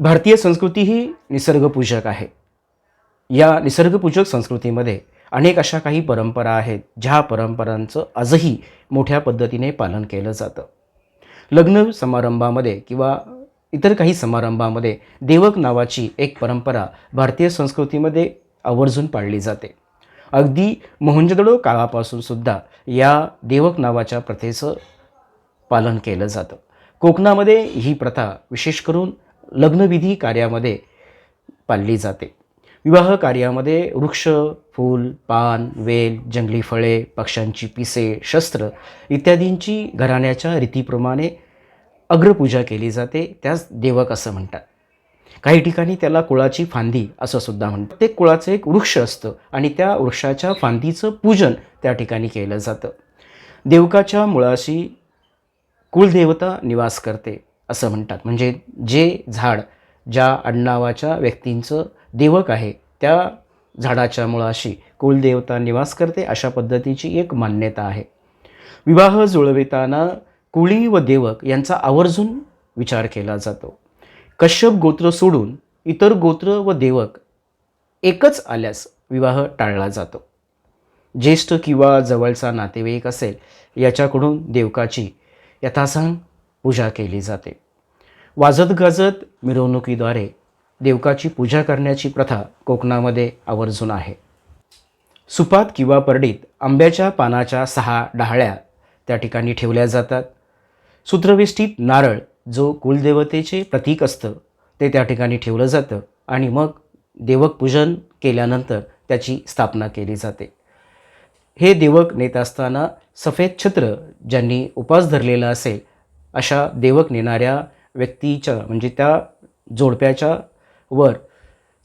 भारतीय संस्कृती ही निसर्गपूजक आहे. या निसर्गपूजक संस्कृतीमध्ये अनेक अशा काही परंपरा आहेत ज्या परंपरांचं आजही मोठ्या पद्धतीने पालन केलं जातं. लग्न समारंभामध्ये किंवा इतर काही समारंभामध्ये देवक नावाची एक परंपरा भारतीय संस्कृतीमध्ये आवर्जून पाळली जाते. अगदी मोहंजदडो काळापासून सुद्धा या देवक नावाच्या प्रथेचं पालन केलं जातं. कोकणामध्ये ही प्रथा विशेष करून लग्नविधी कार्यामध्ये पाळली जाते. विवाह कार्यामध्ये वृक्ष फूल पान वेल जंगली फळे पक्ष्यांची पिसे शस्त्र इत्यादींची घराण्याच्या रीतीप्रमाणे अग्रपूजा केली जाते. त्यास देवक असं म्हणतात. काही ठिकाणी त्याला कुळाची फांदी असं सुद्धा म्हणतात. प्रत्येक कुळाचं एक वृक्ष असतं आणि त्या वृक्षाच्या फांदीचं पूजन त्या ठिकाणी केलं जातं. देवकाच्या मुळाशी कुलदेवता निवास करते. असं म्हणतात. म्हणजे जे झाड ज्या आडनावाच्या व्यक्तींचं देवक आहे त्या झाडाच्या मुळाशी कुलदेवता निवास करते अशा पद्धतीची एक मान्यता आहे. विवाह जुळविताना कुळी व देवक यांचा आवर्जून विचार केला जातो. कश्यप गोत्र सोडून इतर गोत्र व देवक एकच आल्यास विवाह टाळला जातो. ज्येष्ठ किंवा जवळचा नातेवाईक असेल याच्याकडून देवकाची यथासांग पूजा केली जाते. वाजत गाजत मिरवणुकीद्वारे देवकाची पूजा करण्याची प्रथा कोकणामध्ये आवर्जून आहे. सुपात किंवा परडीत आंब्याच्या पानाच्या सहा डहाळ्या त्या ठिकाणी ठेवल्या जातात. सूत्रवेष्टीत नारळ जो कुलदेवतेचे प्रतीक असतं ते त्या ठिकाणी ठेवलं जातं आणि मग देवक पूजन केल्यानंतर त्याची स्थापना केली जाते. हे देवक नेत असताना सफेद छत्र ज्यांनी उपास धरलेला असेल अशा देवक नेणाऱ्या व्यक्तीच्या म्हणजे त्या जोडप्याच्या वर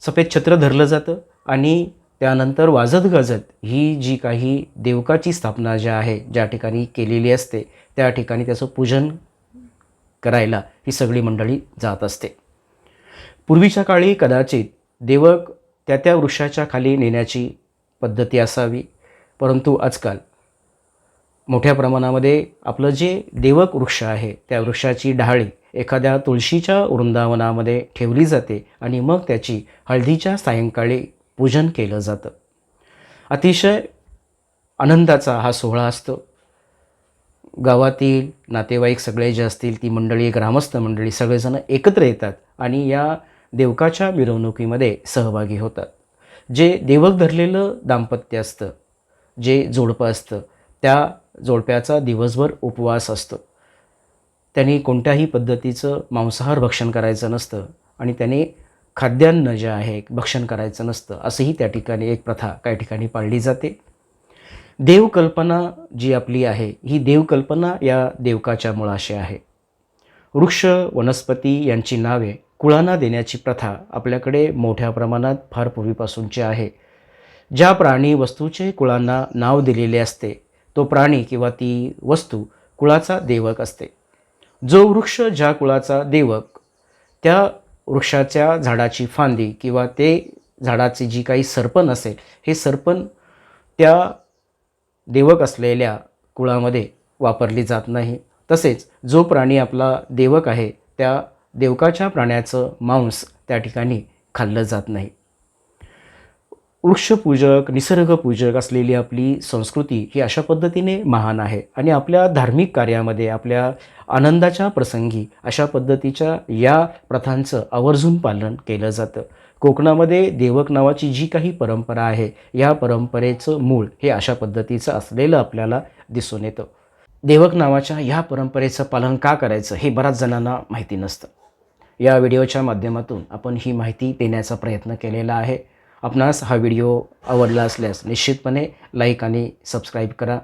सफेद छत्र धरलं जातं आणि त्यानंतर वाजत गाजत ही जी काही देवकाची स्थापना ज्या आहे ज्या ठिकाणी केलेली असते त्या ठिकाणी त्याचं पूजन करायला ही सगळी मंडळी जात असते. पूर्वीच्या काळी कदाचित देवक त्या त्या वृक्षाच्या खाली नेण्याची पद्धती असावी परंतु आजकाल मोठ्या प्रमाणामध्ये आपलं जे देवक वृक्ष आहे त्या वृक्षाची डहाळी एखाद्या तुळशीच्या वृंदावनामध्ये ठेवली जाते आणि मग त्याची हळदीच्या सायंकाळी पूजन केलं जातं. अतिशय आनंदाचा हा सोहळा असतो. गावातील नातेवाईक सगळे जे असतील ती मंडळी ग्रामस्थ मंडळी सगळेजण एकत्र येतात आणि या देवकाच्या मिरवणुकीमध्ये सहभागी होतात. जे देवक धरलेलं दाम्पत्य असतं जे जोडपं असतं त्या जोडप्याचा दिवसभर उपवास असतो. त्यांनी कोणत्याही पद्धतीचं मांसाहार भक्षण करायचं नसतं आणि त्याने खाद्यान्न जे आहे भक्षण करायचं नसतं असंही त्या ठिकाणी एक प्रथा काही ठिकाणी पाळली जाते. देवकल्पना जी आपली आहे ही देवकल्पना या देवकाच्या मुळाशी आहे. वृक्ष वनस्पती यांची नावे कुळांना देण्याची प्रथा आपल्याकडे मोठ्या प्रमाणात फार पूर्वीपासूनची आहे. ज्या प्राणी वस्तूचे कुळांना नाव दिलेले असते तो प्राणी किंवा ती वस्तू कुळाचा देवक असते. जो वृक्ष ज्या कुळाचा देवक त्या वृक्षाच्या झाडाची फांदी किंवा ते झाडाची जी काही सरपण असेल हे सरपण त्या देवक असलेल्या कुळामध्ये वापरली जात नाही. तसेच जो प्राणी आपला देवक आहे त्या देवकाच्या प्राण्याचं मांस त्या ठिकाणी खाल्लं जात नाही. वृक्षपूजक निसर्गपूजक असलेली आपली संस्कृती ही अशा पद्धतीने महान आहे. आणि आपल्या धार्मिक कार्यामध्ये आपल्या आनंदाच्या प्रसंगी अशा पद्धतीच्या या प्रथांचं आवर्जून पालन केलं जातं. कोकणामध्ये देवक नावाची जी काही परंपरा आहे या परंपरेचं मूळ हे अशा पद्धतीचं असलेलं आपल्याला दिसून येतं. देवक नावाच्या ह्या परंपरेचं पालन का करायचं हे बऱ्याच जणांना माहिती नसतं. या व्हिडिओच्या माध्यमातून आपण ही माहिती देण्याचा प्रयत्न केलेला आहे. आपणास हा व्हिडिओ आवडला असल्यास निश्चितपणे लाईक आणि सबस्क्राईब करा.